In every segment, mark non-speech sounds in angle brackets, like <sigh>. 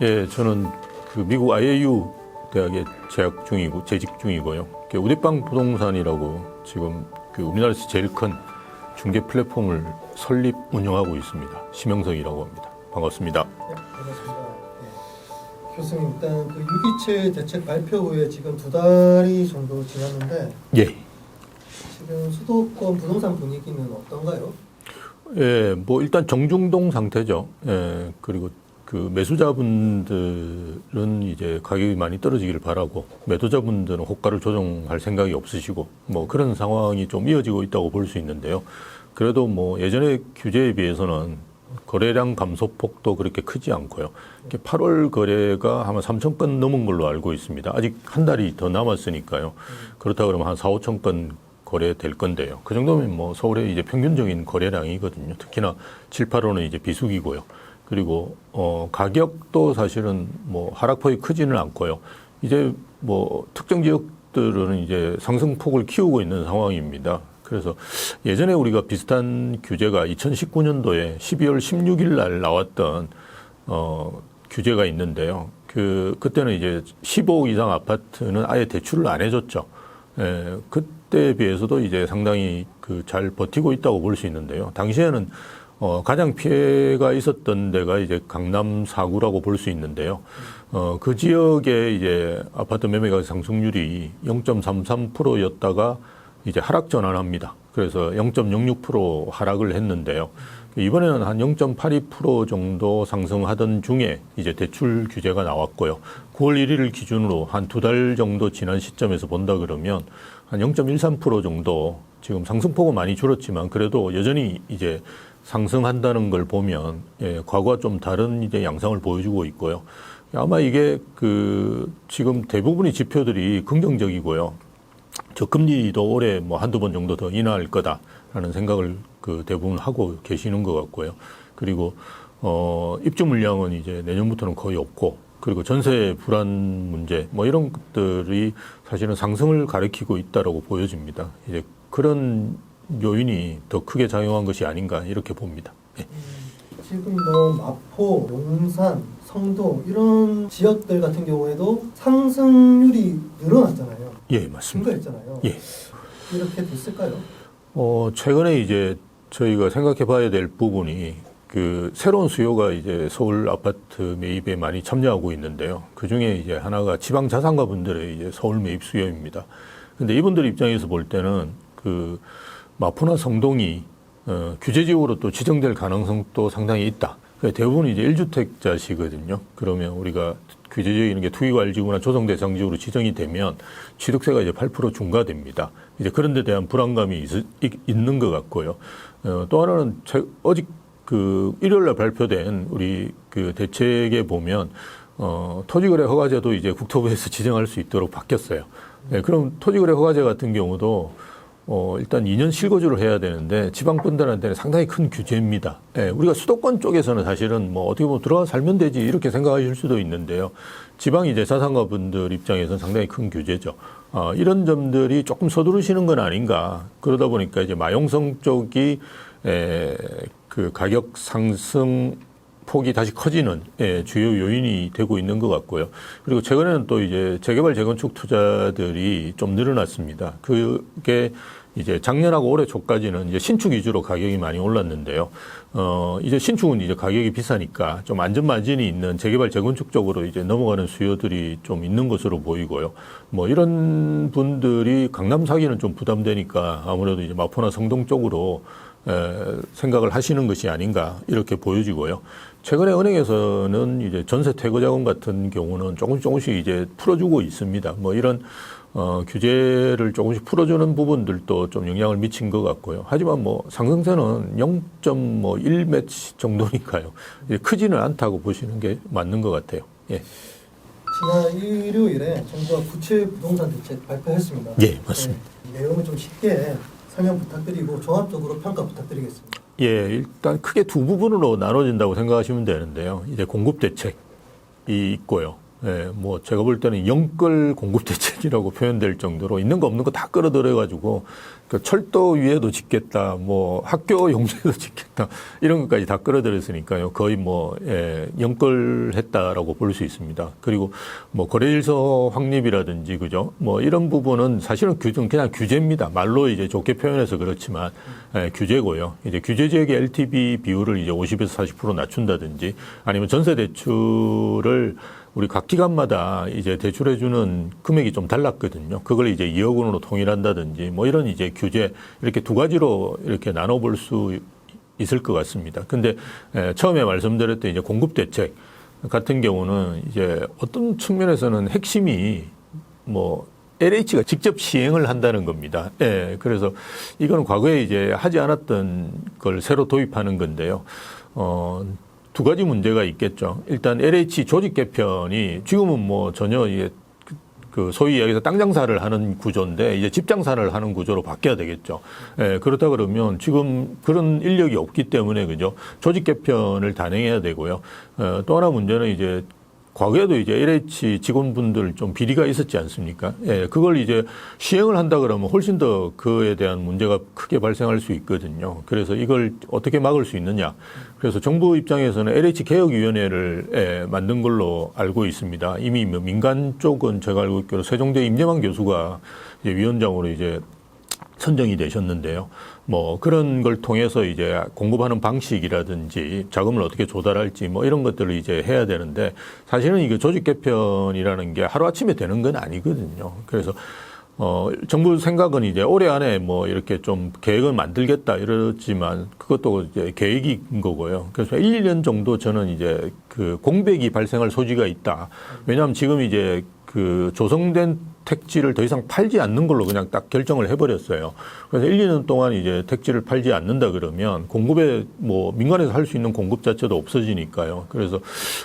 예, 저는 그 미국 IAU 대학에 재학 중이고 재직 중이고요. 그 우대빵 부동산이라고 지금 그 우리나라에서 제일 큰 중개 플랫폼을 설립 운영하고 있습니다. 심영석이라고 합니다. 반갑습니다. 네, 반갑습니다. 네. 교수님 일단 그 유기체 대책 발표 후에 지금 두 달이 정도 지났는데 예. 지금 수도권 부동산 분위기는 어떤가요? 예, 뭐 일단 정중동 상태죠. 예, 그리고 그 매수자분들은 이제 가격이 많이 떨어지기를 바라고 매도자분들은 호가를 조정할 생각이 없으시고 뭐 그런 상황이 좀 이어지고 있다고 볼 수 있는데요. 그래도 뭐 예전의 규제에 비해서는 거래량 감소폭도 그렇게 크지 않고요. 이렇게 8월 거래가 아마 3천 건 넘은 걸로 알고 있습니다. 아직 한 달이 더 남았으니까요. 그렇다 그러면 한 4, 5천 건 거래될 건데요. 그 정도면 뭐 서울의 이제 평균적인 거래량이거든요. 특히나 7, 8월은 이제 비수기고요. 그리고 어 가격도 사실은 뭐 하락폭이 크지는 않고요. 이제 뭐 특정 지역들은 이제 상승폭을 키우고 있는 상황입니다. 그래서 예전에 우리가 비슷한 규제가 2019년도에 12월 16일 날 나왔던 어 규제가 있는데요. 그 그때는 이제 15억 이상 아파트는 아예 대출을 안 해줬죠. 예, 그때에 비해서도 이제 상당히 그 잘 버티고 있다고 볼 수 있는데요. 당시에는 어, 가장 피해가 있었던 데가 이제 강남 4구라고 볼 수 있는데요. 어, 그 지역의 이제 아파트 매매가 상승률이 0.33%였다가 이제 하락 전환합니다. 그래서 0.06% 하락을 했는데요. 이번에는 한 0.82% 정도 상승하던 중에 이제 대출 규제가 나왔고요. 9월 1일을 기준으로 한 두 달 정도 지난 시점에서 본다 그러면 한 0.13% 정도 지금 상승폭은 많이 줄었지만 그래도 여전히 이제 상승한다는 걸 보면 예, 과거와 좀 다른 이제 양상을 보여주고 있고요. 아마 이게 그 지금 대부분의 지표들이 긍정적이고요. 저금리도 올해 뭐 한두 번 정도 더 인하할 거다라는 생각을 그 대부분 하고 계시는 것 같고요. 그리고 어 입주 물량은 이제 내년부터는 거의 없고 그리고 전세 불안 문제 뭐 이런 것들이 사실은 상승을 가리키고 있다라고 보여집니다. 이제 그런 요인이 더 크게 작용한 것이 아닌가 이렇게 봅니다. 예. 지금 뭐 마포, 용산, 성동 이런 지역들 같은 경우에도 상승률이 늘어났잖아요. 예, 맞습니다. 증가했잖아요. 예. 이렇게 됐을까요? 어, 최근에 이제 저희가 생각해 봐야 될 부분이 그 새로운 수요가 이제 서울 아파트 매입에 많이 참여하고 있는데요. 그 중에 이제 하나가 지방 자산가 분들의 이제 서울 매입 수요입니다. 근데 이분들 입장에서 볼 때는 그 마포나 성동이 어, 규제지역으로 또 지정될 가능성도 상당히 있다. 대부분 이제 1주택자시거든요. 그러면 우리가 규제지역에 있는 게 투기과일지구나 조성대상지구로 지정이 되면 취득세가 이제 8% 중과됩니다. 이제 그런 데 대한 불안감이 있, 있는 것 같고요. 어, 또 하나는 제, 어직 그 일요일날 발표된 우리 그 대책에 보면 어, 토지거래 허가제도 이제 국토부에서 <laughs> 지정할 수 있도록 바뀌었어요. 네, 그럼 토지거래 허가제 같은 경우도 어, 일단 2년 실거주를 해야 되는데 지방분들한테는 상당히 큰 규제입니다. 예, 우리가 수도권 쪽에서는 사실은 뭐 어떻게 보면 들어가 살면 되지 이렇게 생각하실 수도 있는데요. 지방 이제 자산가 분들 입장에서는 상당히 큰 규제죠. 어, 이런 점들이 조금 서두르시는 건 아닌가. 그러다 보니까 이제 마용성 쪽이 에, 그 가격 상승 폭이 다시 커지는 예, 주요 요인이 되고 있는 것 같고요. 그리고 최근에는 또 이제 재개발 재건축 투자들이 좀 늘어났습니다. 그게 이제 작년하고 올해 초까지는 이제 신축 위주로 가격이 많이 올랐는데요. 어, 이제 신축은 이제 가격이 비싸니까 좀 안전 마진이 있는 재개발 재건축 쪽으로 이제 넘어가는 수요들이 좀 있는 것으로 보이고요. 뭐 이런 분들이 강남 사기는 좀 부담되니까 아무래도 이제 마포나 성동 쪽으로 에, 생각을 하시는 것이 아닌가 이렇게 보여지고요. 최근에 은행에서는 이제 전세 퇴거 자금 같은 경우는 조금씩 조금씩 이제 풀어주고 있습니다. 뭐 이런 어, 규제를 조금씩 풀어주는 부분들도 좀 영향을 미친 것 같고요. 하지만 뭐 상승세는 0.1매치 정도니까요. 크지는 않다고 보시는 게 맞는 것 같아요. 예. 지난 일요일에 정부가 구체 부동산 대책 발표했습니다. 예, 맞습니다. 네, 내용을 좀 쉽게 설명 부탁드리고 종합적으로 평가 부탁드리겠습니다. 예, 일단 크게 두 부분으로 나눠진다고 생각하시면 되는데요. 이제 공급 대책이 있고요. 예, 뭐 제가 볼 때는 영끌 공급 대책이라고 표현될 정도로 있는 거 없는 거 다 끌어들여 가지고 그 철도 위에도 짓겠다, 뭐 학교 <laughs> 용도에도 짓겠다 이런 것까지 다 끌어들였으니까요. 거의 뭐 예, 연끌했다라고 볼 수 있습니다. 그리고 뭐 거래질서 확립이라든지 그죠? 뭐 이런 부분은 사실은 규정 그냥 규제입니다. 말로 이제 좋게 표현해서 그렇지만 예, 규제고요. 이제 규제 지역의 LTV 비율을 이제 50에서 40% 낮춘다든지 아니면 전세 대출을 우리 각 기관마다 이제 대출해주는 금액이 좀 달랐거든요. 그걸 이제 2억 원으로 통일한다든지 뭐 이런 이제 규제 이렇게 두 가지로 이렇게 나눠볼 수 있을 것 같습니다. 근데 에, 처음에 말씀드렸던 이제 공급 대책 같은 경우는 이제 어떤 측면에서는 핵심이 뭐 LH가 직접 시행을 한다는 겁니다. 예, 그래서 이거는 과거에 이제 하지 않았던 걸 새로 도입하는 건데요. 어, 두 가지 문제가 있겠죠. 일단 LH 조직 개편이 지금은 뭐 전혀 이게 그- 그 소위 이야기해서 땅 장사를 하는 구조인데 이제 집 장사를 하는 구조로 바뀌어야 되겠죠. 예, 그렇다 그러면 지금 그런 인력이 없기 때문에 그죠. 조직 개편을 단행해야 되고요. 어, 또 하나 문제는 이제 과거에도 이제 LH 직원분들 좀 비리가 있었지 않습니까? 예, 그걸 이제 시행을 한다 그러면 훨씬 더 그에 대한 문제가 크게 발생할 수 있거든요. 그래서 이걸 어떻게 막을 수 있느냐. 그래서 정부 입장에서는 LH 개혁위원회를 예, 만든 걸로 알고 있습니다. 이미 뭐 민간 쪽은 제가 알고 있기로 세종대 임재만 교수가 이제 위원장으로 이제 선정이 되셨는데요. 뭐 그런 걸 통해서 이제 공급하는 방식이라든지 자금을 어떻게 조달할지 뭐 이런 것들을 이제 해야 되는데 사실은 이게 조직 개편이라는 게 하루 아침에 되는 건 아니거든요. 그래서 어 정부 생각은 이제 올해 안에 뭐 이렇게 좀 계획을 만들겠다 이러지만 그것도 이제 계획인 거고요. 그래서 1, 2년 정도 저는 이제 그 공백이 발생할 소지가 있다. 왜냐하면 지금 이제 그 조성된 택지를 더 이상 팔지 않는 걸로 그냥 딱 결정을 해버렸어요. 그래서 1, 2년 동안 이제 택지를 팔지 않는다 그러면 공급에 뭐 민간에서 할 수 있는 공급 자체도 없어지니까요. 그래서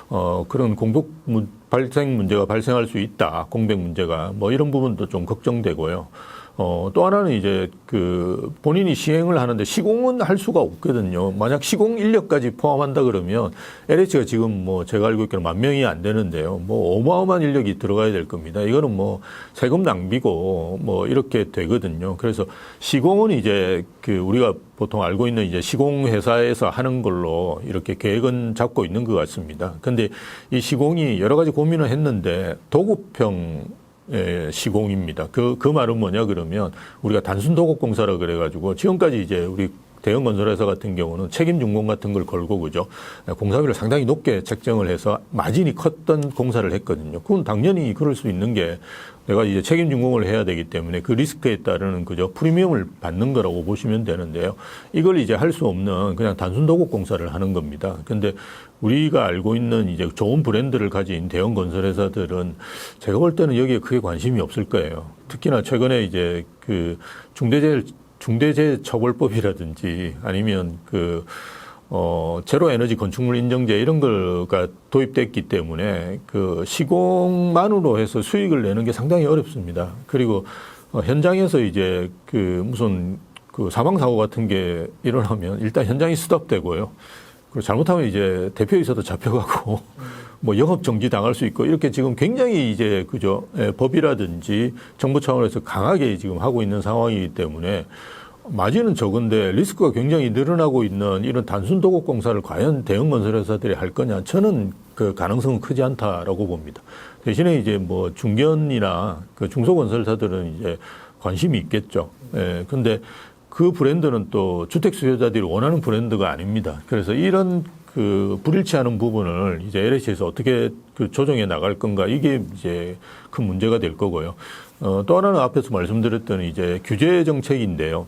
어 그런 공급 문- 발생 문제가 발생할 수 있다. 공백 문제가 뭐 이런 부분도 좀 걱정되고요. 어, 또 하나는 이제 그 본인이 시행을 하는데 시공은 할 수가 없거든요. 만약 시공 인력까지 포함한다 그러면 LH가 지금 뭐 제가 알고 있기로는 만 명이 안 되는데요. 뭐 어마어마한 인력이 들어가야 될 겁니다. 이거는 뭐 세금 낭비고 뭐 이렇게 되거든요. 그래서 시공은 이제 그 우리가 보통 알고 있는 이제 시공 회사에서 하는 걸로 이렇게 계획은 잡고 있는 것 같습니다. 근데 이 시공이 여러 가지 고민을 했는데 도급형 예, 시공입니다. 그, 그 말은 뭐냐 그러면 우리가 단순 도급 공사라 그래가지고 지금까지 이제 우리 대형 건설회사 같은 경우는 책임 준공 같은 걸 걸고 그죠. 공사비를 상당히 높게 책정을 해서 마진이 컸던 공사를 했거든요. 그건 당연히 그럴 수 있는 게 내가 이제 책임 준공을 해야 되기 때문에 그 리스크에 따르는 그죠. 프리미엄을 받는 거라고 보시면 되는데요. 이걸 이제 할 수 없는 그냥 단순 도급 공사를 하는 겁니다. 근데 우리가 알고 있는 이제 좋은 브랜드를 가진 대형 건설 회사들은 제가 볼 때는 여기에 크게 관심이 없을 거예요. 특히나 최근에 이제 그 중대재해 중대재해처벌법이라든지 아니면 그 어, 제로 에너지 건축물 인정제 이런 거가 도입됐기 때문에 그 시공만으로 해서 수익을 내는 게 상당히 어렵습니다. 그리고 어, 현장에서 이제 그 무슨 그 사망 사고 같은 게 일어나면 일단 현장이 스톱되고요. 그리고 잘못하면 이제 대표이사도 잡혀가고 <laughs> 뭐 영업 정지 당할 수 있고 이렇게 지금 굉장히 이제 그죠 예, 법이라든지 정부 차원에서 강하게 지금 하고 있는 상황이기 때문에 마진은 적은데 리스크가 굉장히 늘어나고 있는 이런 단순 도급 공사를 과연 대형 건설 회사들이 할 거냐 저는 그 가능성은 크지 않다라고 봅니다. 대신에 이제 뭐 중견이나 그 중소 건설사들은 이제 관심이 있겠죠. 예, 근데 그 브랜드는 또 주택 수요자들이 원하는 브랜드가 아닙니다. 그래서 이런 그 불일치하는 부분을 이제 LH에서 어떻게 그 조정해 나갈 건가 이게 이제 큰 문제가 될 거고요. 어, 또 하나는 앞에서 말씀드렸던 이제 규제 정책인데요.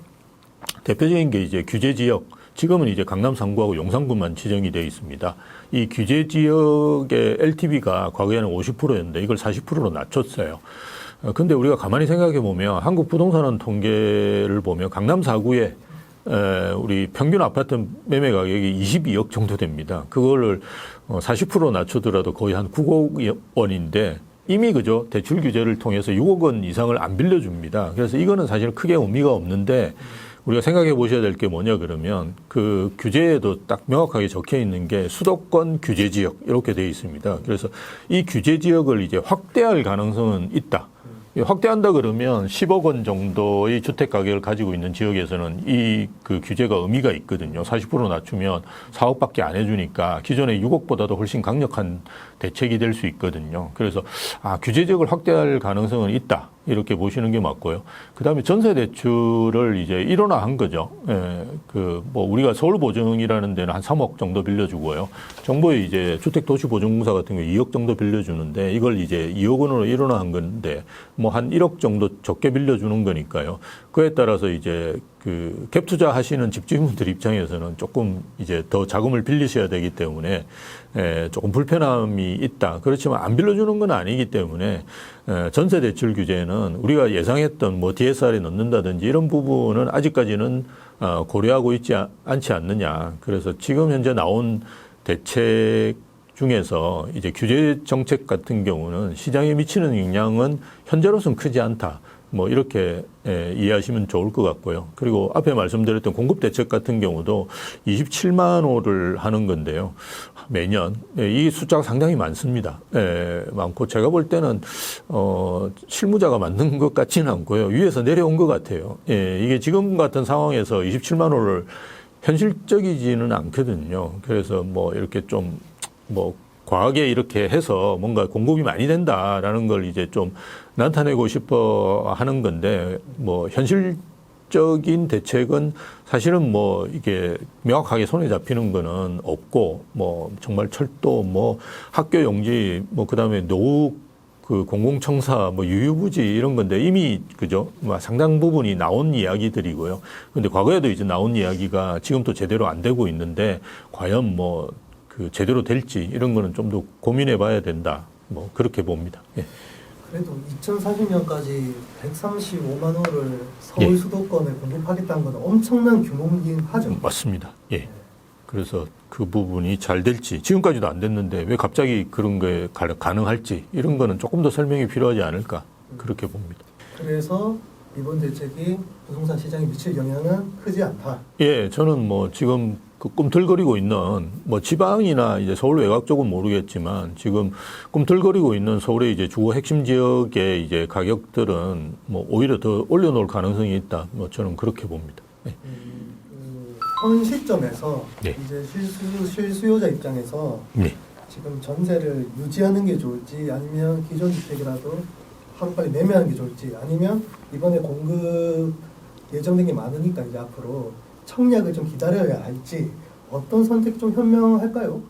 대표적인 게 이제 규제 지역. 지금은 이제 강남 상구하고 용산구만 지정이 되어 있습니다. 이 규제 지역의 LTV가 과거에는 50%였는데 이걸 40%로 낮췄어요. 어, 근데 우리가 가만히 생각해 보면 한국 부동산 통계를 보면 강남 4구에 에, 우리 평균 아파트 매매 가격이 22억 정도 됩니다. 그거를 어, 40% 낮추더라도 거의 한 9억 원인데 이미 그죠 대출 규제를 통해서 6억 원 이상을 안 빌려줍니다. 그래서 이거는 사실 크게 의미가 없는데 우리가 생각해 보셔야 될 게 뭐냐 그러면 그 규제에도 딱 명확하게 적혀 있는 게 수도권 규제 지역 이렇게 되어 있습니다. 그래서 이 규제 지역을 이제 확대할 가능성은 있다. 확대한다 그러면 10억 원 정도의 주택 가격을 가지고 있는 지역에서는 이 그 규제가 의미가 있거든요. 40% 낮추면 4억밖에 안 해주니까 기존의 6억보다도 훨씬 강력한 대책이 될 수 있거든요. 그래서 아 규제 지역을 확대할 가능성은 있다 이렇게 보시는 게 맞고요. 그 다음에 전세 대출을 이제 일원화한 거죠. 예, 그 뭐 우리가 서울 보증이라는 데는 한 3억 정도 빌려주고요. 정부의 이제 주택도시보증공사 같은 경우 2억 정도 빌려주는데 이걸 이제 2억 원으로 일원화한 건데 뭐 한 1억 정도 적게 빌려주는 거니까요. 그에 따라서 이제 그 갭 투자 하시는 집주인분들 입장에서는 조금 이제 더 자금을 빌리셔야 되기 때문에 에, 조금 불편함이 있다. 그렇지만 안 빌려주는 건 아니기 때문에 에, 전세 대출 규제는 우리가 예상했던 뭐 DSR에 넣는다든지 이런 부분은 아직까지는 어, 고려하고 있지 아- 않지 않느냐. 그래서 지금 현재 나온 대책 중에서 이제 규제 정책 같은 경우는 시장에 미치는 영향은 현재로서는 크지 않다. 뭐 이렇게 예, 이해하시면 좋을 것 같고요. 그리고 앞에 말씀드렸던 공급 대책 같은 경우도 27만 호를 하는 건데요. 매년 예, 이 숫자가 상당히 많습니다. 예, 많고 제가 볼 때는 어 실무자가 만든 것 같지는 않고요. 위에서 내려온 것 같아요. 예, 이게 지금 같은 상황에서 27만 호를 현실적이지는 않거든요. 그래서 뭐 이렇게 좀뭐 과하게 이렇게 해서 뭔가 공급이 많이 된다라는 걸 이제 좀 나타내고 싶어 하는 건데 뭐 현실적인 대책은 사실은 뭐 이게 명확하게 손에 잡히는 거는 없고 뭐 정말 철도 뭐 학교 용지 뭐 그다음에 노후 그 공공청사 뭐 유유부지 이런 건데 이미 그죠 뭐 상당 부분이 나온 이야기들이고요. 근데 과거에도 이제 나온 이야기가 지금도 제대로 안 되고 있는데 과연 뭐 그 제대로 될지 이런 거는 좀 더 고민해 봐야 된다. 뭐 그렇게 봅니다. 예. 그래도 2040년까지 135만 호를 서울 예. 수도권에 공급하겠다는 건 엄청난 규모이긴 하죠. 맞습니다. 예. 그래서 그 부분이 잘 될지 지금까지도 안 됐는데 왜 갑자기 그런 게 가- 가능할지 이런 거는 조금 더 설명이 필요하지 않을까 그렇게 봅니다. 그래서 이번 대책이 부동산 시장에 미칠 영향은 크지 않다. 예, 저는 뭐 지금 그 꿈틀거리고 있는 뭐 지방이나 이제 서울 외곽 쪽은 모르겠지만 지금 꿈틀거리고 있는 서울의 이제 주거 핵심 지역의 이제 가격들은 뭐 오히려 더 올려놓을 가능성이 있다. 뭐 저는 그렇게 봅니다. 예. 그, 현 시점에서 네. 이제 실수, 실수요자 입장에서 네. 지금 전세를 유지하는 게 좋을지 아니면 기존 주택이라도 하루 빨리 매매하는 게 좋을지 아니면 이번에 공급 예정된 게 많으니까 이제 앞으로 청약을 좀 기다려야 할지 어떤 선택이 좀 현명할까요?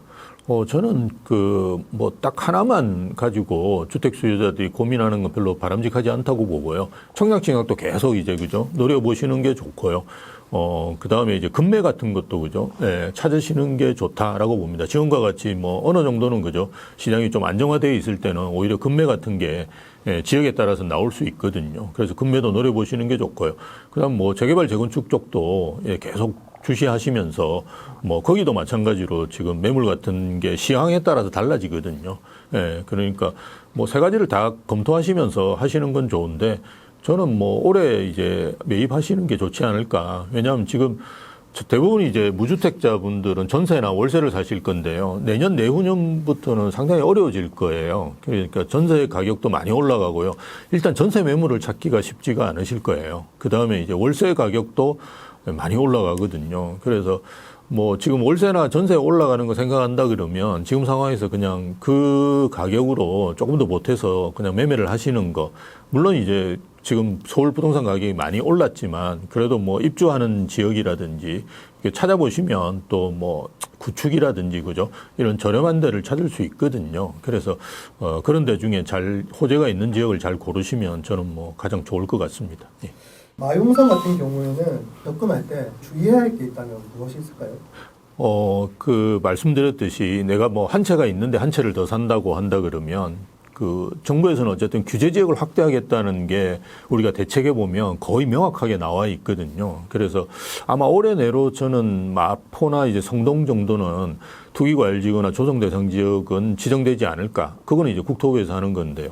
어, 저는 그, 뭐, 딱 하나만 가지고 주택 수요자들이 고민하는 건 별로 바람직하지 않다고 보고요. 청약증약도 계속 이제, 그죠? 노려 보시는 게 좋고요. 어, 그 다음에 이제 금매 같은 것도, 그죠? 예, 찾으시는 게 좋다라고 봅니다. 지금과 같이 뭐, 어느 정도는, 그죠? 시장이 좀 안정화되어 있을 때는 오히려 금매 같은 게 예, 지역에 따라서 나올 수 있거든요. 그래서 금매도 노려보시는 게 좋고요. 그 다음 뭐, 재개발 재건축 쪽도 예, 계속 주시하시면서 뭐 거기도 마찬가지로 지금 매물 같은 게 시황에 따라서 달라지거든요. 예, 그러니까 뭐 세 가지를 다 검토하시면서 하시는 건 좋은데 저는 뭐 올해 이제 매입하시는 게 좋지 않을까. 왜냐하면 지금 대부분 이제 무주택자분들은 전세나 월세를 사실 건데요. 내년 내후년부터는 상당히 어려워질 거예요. 그러니까 전세 가격도 많이 올라가고요. 일단 전세 매물을 찾기가 쉽지가 않으실 거예요. 그 다음에 이제 월세 가격도 많이 올라가거든요. 그래서 뭐 지금 월세나 전세 올라가는 거 생각한다 그러면 지금 상황에서 그냥 그 가격으로 조금 더 못해서 그냥 매매를 하시는 거. 물론 이제 지금 서울 부동산 가격이 많이 올랐지만 그래도 뭐 입주하는 지역이라든지 찾아보시면 또 뭐 구축이라든지 그죠 이런 저렴한 데를 찾을 수 있거든요. 그래서 어 그런 데 중에 잘 호재가 있는 지역을 잘 고르시면 저는 뭐 가장 좋을 것 같습니다. 예. 마용산 같은 경우에는 접근할 때 주의해야 할 게 있다면 무엇이 있을까요? 어, 그 말씀드렸듯이 내가 뭐 한 채가 있는데 한 채를 더 산다고 한다 그러면 그 정부에서는 어쨌든 규제 지역을 확대하겠다는 게 우리가 대책에 보면 거의 명확하게 나와 있거든요. 그래서 아마 올해 내로 저는 마포나 이제 성동 정도는 투기과열지구나 조성 대상 지역은 지정되지 않을까. 그거는 이제 국토부에서 하는 건데요.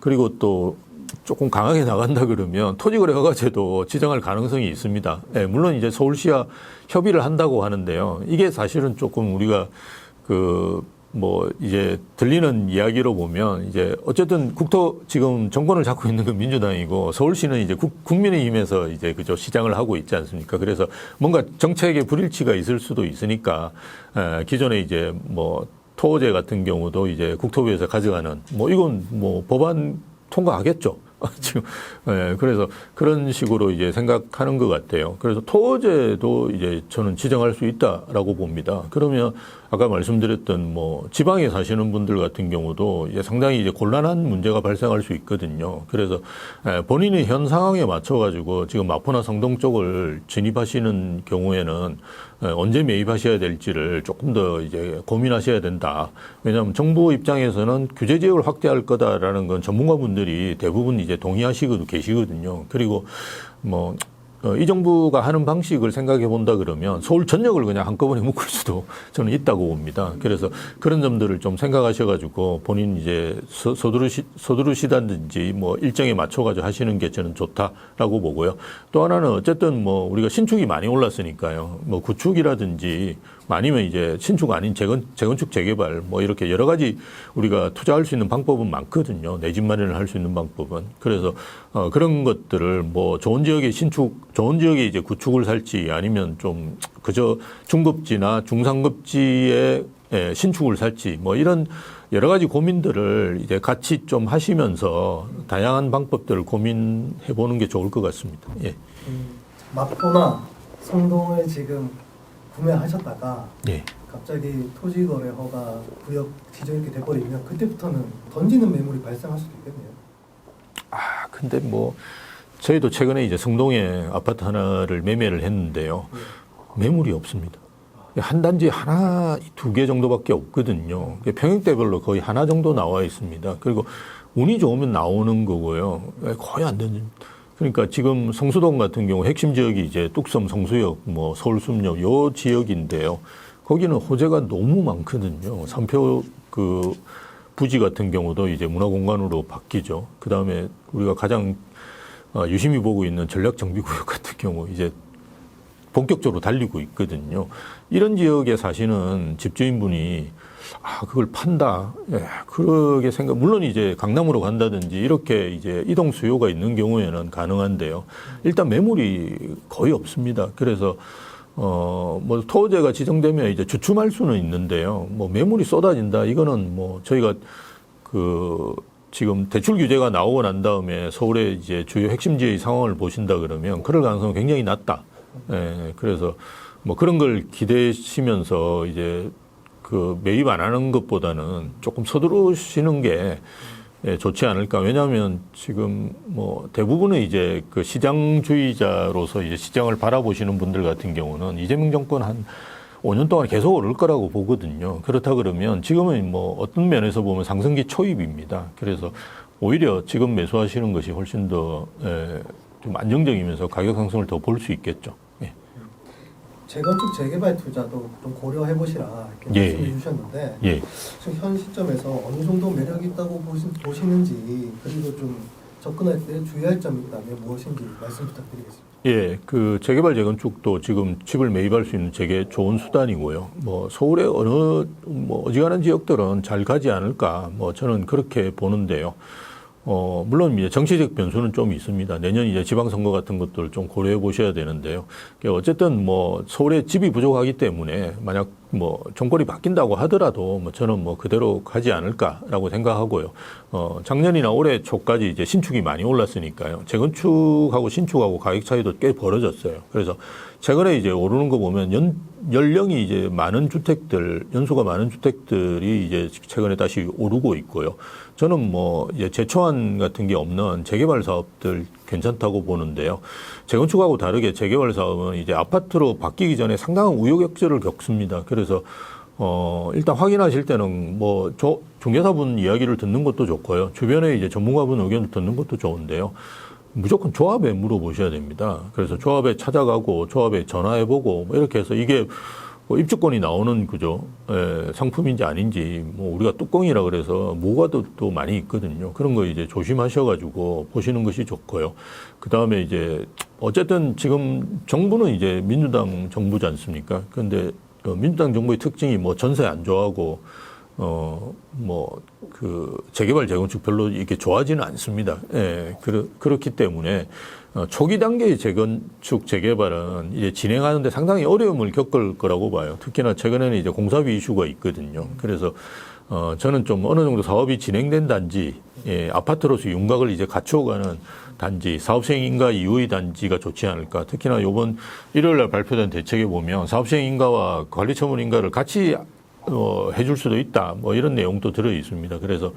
그리고 또 조금 강하게 나간다 그러면 토지거래 허가제도 지정할 가능성이 있습니다. 예, 물론 이제 서울시와 협의를 한다고 하는데요. 이게 사실은 조금 우리가 그 뭐 이제 들리는 이야기로 보면 이제 어쨌든 국토 지금 정권을 잡고 있는 건 민주당이고 서울시는 이제 국, 국민의힘에서 이제 그저 시장을 하고 있지 않습니까? 그래서 뭔가 정책에 불일치가 있을 수도 있으니까 에, 기존에 이제 뭐 토호제 같은 경우도 이제 국토부에서 가져가는 뭐 이건 뭐 법안 통과하겠죠. 지금 예, 그래서 그런 식으로 이제 생각하는 것 같아요. 그래서 토호제도 이제 저는 지정할 수 있다라고 봅니다. 그러면 아까 말씀드렸던 뭐 지방에 사시는 분들 같은 경우도 이제 상당히 이제 곤란한 문제가 발생할 수 있거든요. 그래서 예, 본인의 현 상황에 맞춰 가지고 지금 마포나 성동 쪽을 진입하시는 경우에는 예, 언제 매입하셔야 될지를 조금 더 이제 고민하셔야 된다. 왜냐하면 정부 입장에서는 규제 지역을 확대할 거다라는 건 전문가분들이 대부분 이제 동의하시고 계시거든요. 그리고 뭐, 어, 이 정부가 하는 방식을 생각해 본다 그러면 서울 전역을 그냥 한꺼번에 <laughs> 묶을 수도 저는 있다고 봅니다. 그래서 그런 점들을 좀 생각하셔가지고 본인 이제 서, 서두르시, 서두르시다든지 뭐 일정에 맞춰가지고 하시는 게 저는 좋다라고 보고요. 또 하나는 어쨌든 뭐 우리가 신축이 많이 올랐으니까요. 뭐 구축이라든지 아니면 이제 신축 아닌 재건, 재건축 재개발 뭐 이렇게 여러 가지 우리가 투자할 수 있는 방법은 많거든요. 내 집 마련을 할 수 있는 방법은. 그래서 어, 그런 것들을 뭐 좋은 지역에 신축, 좋은 지역에 이제 구축을 살지 아니면 좀 그저 중급지나 중상급지에 예, 신축을 살지 뭐 이런 여러 가지 고민들을 이제 같이 좀 하시면서 다양한 방법들을 고민해 보는 게 좋을 것 같습니다. 예. 음, 마포나 성동을 지금 구매하셨다가 예. 갑자기 토지 거래 허가 구역 지정 이렇게 돼버리면 그때부터는 던지는 매물이 발생할 수도 있겠네요. 아, 근데 뭐 저희도 최근에 이제 성동에 아파트 하나를 매매를 했는데요. 매물이 없습니다. 한 단지 하나, 두 개 정도밖에 없거든요. 평형대별로 거의 하나 정도 나와 있습니다. 그리고 운이 좋으면 나오는 거고요. 거의 안 되는. 그러니까 지금 성수동 같은 경우 핵심 지역이 이제 뚝섬, 성수역, 뭐 서울 숲역 요 지역인데요. 거기는 호재가 너무 많거든요. 삼표 그 부지 같은 경우도 이제 문화공간으로 바뀌죠. 그 다음에 우리가 가장 어, 유심히 보고 있는 전략정비구역 <laughs> 같은 경우 이제 본격적으로 달리고 있거든요. 이런 지역에 사시는 집주인분이 아 그걸 판다. 예, 그러게 생각. 물론 이제 강남으로 간다든지 이렇게 이제 이동 수요가 있는 경우에는 가능한데요. 일단 매물이 거의 없습니다. 그래서 어 뭐 토지가 지정되면 이제 주춤할 수는 있는데요. 뭐 매물이 쏟아진다. 이거는 뭐 저희가 그 지금 대출 규제가 나오고 난 다음에 서울의 이제 주요 핵심 지의 상황을 보신다 그러면 그럴 가능성은 굉장히 낮다. 예, 그래서 뭐 그런 걸 기대시면서 이제 그 매입 안 하는 것보다는 조금 서두르시는 게 예, 좋지 않을까. 왜냐하면 지금 뭐 대부분의 이제 그 시장주의자로서 이제 시장을 바라보시는 분들 같은 경우는 이재명 정권 한 5년 동안 계속 오를 거라고 보거든요. 그렇다 그러면 지금은 뭐 어떤 면에서 보면 상승기 초입입니다. 그래서 오히려 지금 매수하시는 것이 훨씬 더, 에, 좀 안정적이면서 가격 상승을 더 볼 수 있겠죠. 예. 재건축 재개발 투자도 좀 고려해 보시라 이렇게 예, 말씀해 예. 주셨는데 예. 지금 현 시점에서 어느 정도 매력이 있다고 보시, 보시는지 그리고 좀 접근할 때 주의할 점이 있다면 무엇인지 말씀 부탁드리겠습니다. 예, 그 재개발 재건축도 지금 집을 매입할 수 있는 되게 좋은 수단이고요. 뭐 서울의 어느 뭐 어지간한 지역들은 잘 가지 않을까. 뭐 저는 그렇게 보는데요. 어, 물론 이제 정치적 변수는 좀 있습니다. 내년 이제 지방선거 같은 것들을 좀 고려해 보셔야 되는데요. 어쨌든 뭐 서울에 집이 부족하기 때문에 만약 뭐 정권이 바뀐다고 하더라도 뭐 저는 뭐 그대로 가지 않을까라고 생각하고요. 어, 작년이나 올해 초까지 이제 신축이 많이 올랐으니까요. 재건축하고 신축하고 가격 차이도 꽤 벌어졌어요. 그래서 최근에 이제 오르는 거 보면 연, 연령이 이제 많은 주택들, 연수가 많은 주택들이 이제 최근에 다시 오르고 있고요. 저는 뭐 재초안 같은 게 없는 재개발 사업들 괜찮다고 보는데요. 재건축하고 다르게 재개발 사업은 이제 아파트로 바뀌기 전에 상당한 우여곡절을 겪습니다. 그래서 어 일단 확인하실 때는 뭐 조, 중개사분 이야기를 듣는 것도 좋고요. 주변에 이제 전문가분 의견을 듣는 것도 좋은데요. 무조건 조합에 물어보셔야 됩니다. 그래서 조합에 찾아가고 조합에 전화해보고 뭐 이렇게 해서 이게 뭐 입주권이 나오는 그죠 예, 상품인지 아닌지 뭐 우리가 뚜껑이라 그래서 뭐가 또, 또 많이 있거든요. 그런 거 이제 조심하셔가지고 보시는 것이 좋고요. 그 다음에 이제 어쨌든 지금 정부는 이제 민주당 정부지 않습니까? 그런데 어, 민주당 정부의 특징이 뭐 전세 안 좋아하고 어, 뭐, 그, 재개발 재건축 별로 이렇게 좋아하지는 않습니다. 예, 그렇, 그렇기 때문에, 어, 초기 단계의 재건축 재개발은 이제 진행하는데 상당히 어려움을 겪을 거라고 봐요. 특히나 최근에는 이제 공사비 이슈가 있거든요. 그래서, 어, 저는 좀 어느 정도 사업이 진행된 단지, 예, 아파트로서 윤곽을 이제 갖추어가는 단지, 사업시행 인가 이후의 단지가 좋지 않을까. 특히나 요번 일요일 날 발표된 대책에 보면 사업시행 인가와 관리처분 인가를 같이 어, 해줄 수도 있다. 뭐 이런 내용도 들어 있습니다. 그래서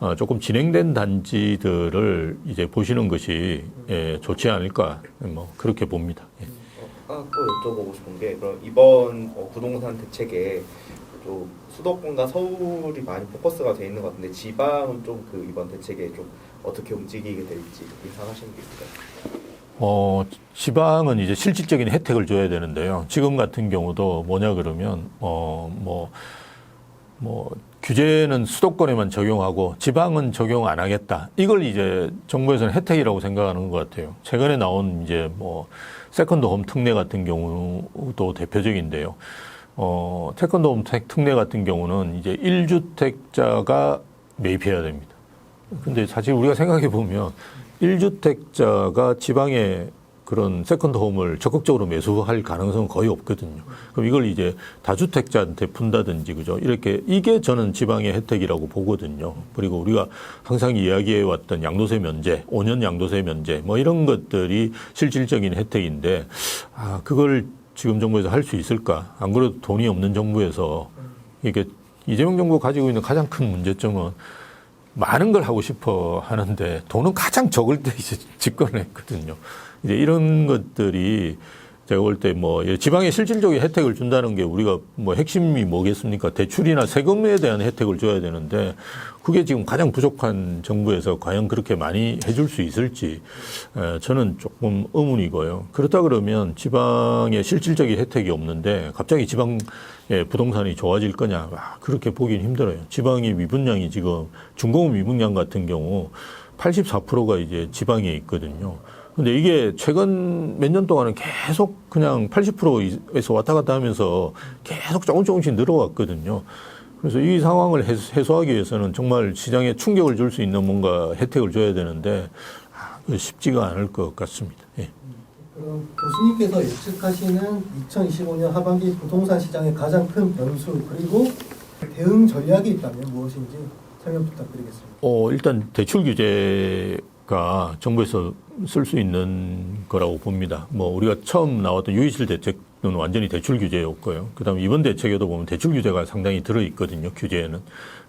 어, 조금 진행된 단지들을 이제 보시는 것이 예, 좋지 않을까. 뭐 그렇게 봅니다. 예. 어, 또 여쭤보고 싶은 게 그럼 이번 어, 부동산 대책에 좀 수도권과 서울이 많이 포커스가 돼 있는 것 같은데 지방은 좀 그 이번 대책에 좀 어떻게 움직이게 될지 예상하시는 게 있을까요? 어, 지방은 이제 실질적인 혜택을 줘야 되는데요. 지금 같은 경우도 뭐냐 그러면, 어, 뭐, 뭐, 규제는 수도권에만 적용하고 지방은 적용 안 하겠다. 이걸 이제 정부에서는 혜택이라고 생각하는 것 같아요. 최근에 나온 이제 뭐, 세컨드 홈 특례 같은 경우도 대표적인데요. 어, 세컨드 홈 특- 특례 같은 경우는 이제 1주택자가 매입해야 됩니다. 근데 사실 우리가 생각해 보면 1주택자가 지방에 그런 세컨드 홈을 적극적으로 매수할 가능성은 거의 없거든요. 그럼 이걸 이제 다주택자한테 푼다든지 그죠? 이렇게 이게 저는 지방의 혜택이라고 보거든요. 그리고 우리가 항상 이야기해 왔던 양도세 면제, 5년 양도세 면제 뭐 이런 것들이 실질적인 혜택인데 아, 그걸 지금 정부에서 할 수 있을까? 안 그래도 돈이 없는 정부에서 이게 이재명 정부가 가지고 있는 가장 큰 문제점은 많은 걸 하고 싶어 하는데 돈은 가장 적을 때 이제 <laughs> 집권했거든요. 이제 이런 것들이 제가 볼 때 뭐 지방에 실질적인 혜택을 준다는 게 우리가 뭐 핵심이 뭐겠습니까? 대출이나 세금에 대한 혜택을 줘야 되는데 그게 지금 가장 부족한 정부에서 과연 그렇게 많이 해줄 수 있을지 에, 저는 조금 의문이고요. 그렇다 그러면 지방에 실질적인 혜택이 없는데 갑자기 지방의 부동산이 좋아질 거냐 아, 그렇게 보긴 힘들어요. 지방의 미분양이 지금 중공업 미분양 같은 경우 84%가 이제 지방에 있거든요. 근데 이게 최근 몇 년 동안은 계속 그냥 80%에서 왔다 갔다 하면서 계속 조금 조금씩 늘어왔거든요. 그래서 이 상황을 해소- 해소하기 위해서는 정말 시장에 충격을 줄 수 있는 뭔가 혜택을 줘야 되는데 쉽지가 않을 것 같습니다. 예. 그럼 교수님께서 예측하시는 2025년 하반기 부동산 시장의 가장 큰 변수 그리고 대응 전략이 있다면 무엇인지 설명 부탁드리겠습니다. 어, 일단 대출 규제 가 정부에서 쓸 수 있는 거라고 봅니다. 뭐 우리가 처음 나왔던 유이실 대책은 완전히 대출 규제였고요. 그다음에 이번 대책에도 보면 대출 규제가 상당히 들어 있거든요. 규제에는.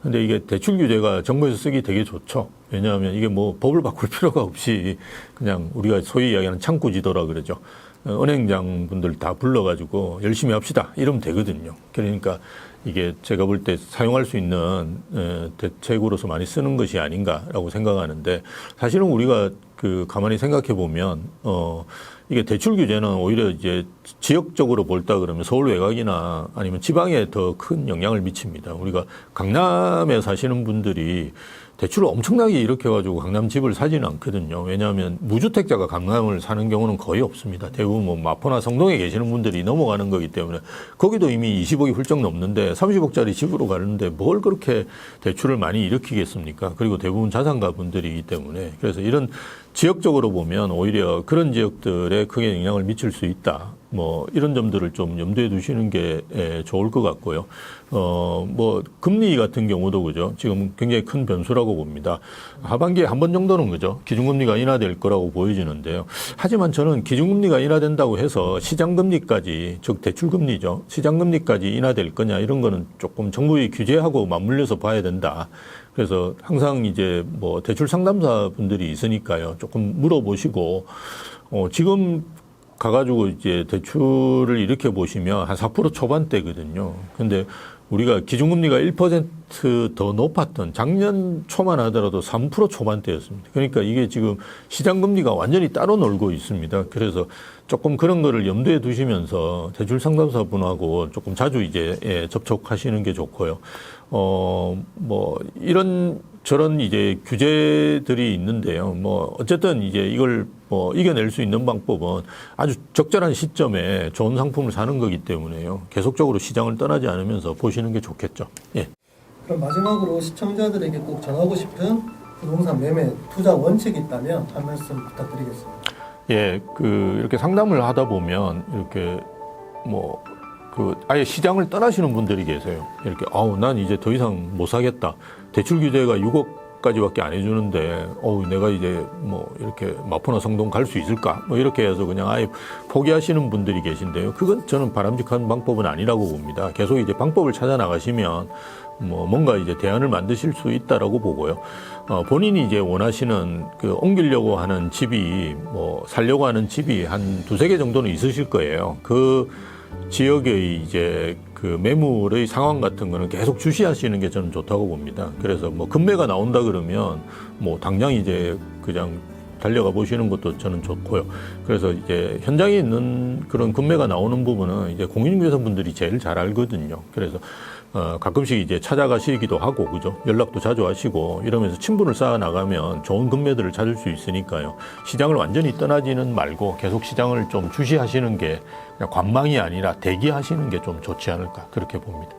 근데 이게 대출 규제가 정부에서 쓰기 되게 좋죠. 왜냐하면 이게 뭐 법을 바꿀 <laughs> 필요가 없이 그냥 우리가 소위 이야기하는 창구 지도라 그러죠. 어, 은행장 분들 다 불러가지고 열심히 합시다. 이러면 되거든요. 그러니까 이게 제가 볼 때 사용할 수 있는 에, 대책으로서 많이 쓰는 것이 아닌가라고 생각하는데 사실은 우리가 그 가만히 생각해 보면 어 이게 대출 규제는 오히려 이제 지역적으로 볼다 그러면 서울 외곽이나 아니면 지방에 더 큰 영향을 미칩니다. 우리가 강남에 사시는 분들이 대출을 엄청나게 일으켜가지고 강남 집을 사지는 않거든요. 왜냐하면 무주택자가 강남을 사는 경우는 거의 없습니다. 대부분 뭐 마포나 성동에 계시는 분들이 넘어가는 거기 때문에 거기도 이미 20억이 훌쩍 넘는데 30억짜리 집으로 가는데 뭘 그렇게 대출을 많이 일으키겠습니까? 그리고 대부분 자산가 분들이기 때문에 그래서 이런 지역적으로 보면 오히려 그런 지역들에 크게 영향을 미칠 수 있다. 뭐 이런 점들을 좀 염두에 두시는 게 에, 좋을 것 같고요. 어, 뭐 금리 같은 경우도 그죠. 지금 굉장히 큰 변수라고 봅니다. 하반기에 한 번 정도는 그죠. 기준금리가 인하될 거라고 보여지는데요. 하지만 저는 기준금리가 인하된다고 해서 시장금리까지 즉 대출금리죠. 시장금리까지 인하될 거냐 이런 거는 조금 정부의 규제하고 맞물려서 봐야 된다. 그래서 항상 이제 뭐 대출 상담사 분들이 있으니까요. 조금 물어보시고 어, 지금 가가지고 이제 대출을 이렇게 보시면 한 4% 초반대거든요. 근데 우리가 기준금리가 1%더 높았던 작년 초만 하더라도 3% 초반대였습니다. 그러니까 이게 지금 시장금리가 완전히 따로 놀고 있습니다. 그래서 조금 그런 거를 염두에 두시면서 대출 상담사 분하고 조금 자주 이제 예, 접촉하시는 게 좋고요. 어, 뭐, 이런 저런 이제 규제들이 있는데요. 뭐, 어쨌든 이제 이걸 뭐 이겨낼 수 있는 방법은 아주 적절한 시점에 좋은 상품을 사는 거기 때문에요. 계속적으로 시장을 떠나지 않으면서 보시는 게 좋겠죠. 예. 그럼 마지막으로 시청자들에게 꼭 전하고 싶은 부동산 매매 투자 원칙이 있다면 한 말씀 부탁드리겠습니다. 예, 그 이렇게 상담을 하다 보면 이렇게 뭐 그 아예 시장을 떠나시는 분들이 계세요. 이렇게 아우 난 이제 더 이상 못 사겠다. 대출 규제가 6억까지밖에 안 해주는데 어우 내가 이제 뭐 이렇게 마포나 성동 갈 수 있을까? 뭐 이렇게 해서 그냥 아예 포기하시는 분들이 계신데요. 그건 저는 바람직한 방법은 아니라고 봅니다. 계속 이제 방법을 찾아 나가시면 뭐 뭔가 이제 대안을 만드실 수 있다라고 보고요. 어, 본인이 이제 원하시는 그 옮기려고 하는 집이 뭐 살려고 하는 집이 한 두세 개 정도는 있으실 거예요. 그 지역의 이제 그 매물의 상황 같은 거는 계속 주시하시는 게 저는 좋다고 봅니다. 그래서 뭐 금매가 나온다 그러면 뭐 당장 이제 그냥 달려가 보시는 것도 저는 좋고요. 그래서 이제 현장에 있는 그런 금매가 나오는 부분은 이제 공인중개사 분들이 제일 잘 알거든요. 그래서 어, 가끔씩 이제 찾아가시기도 하고, 그죠? 연락도 자주 하시고, 이러면서 친분을 쌓아 나가면 좋은 금매들을 찾을 수 있으니까요. 시장을 완전히 떠나지는 말고 계속 시장을 좀 주시하시는 게 관망이 아니라 대기하시는 게 좀 좋지 않을까, 그렇게 봅니다.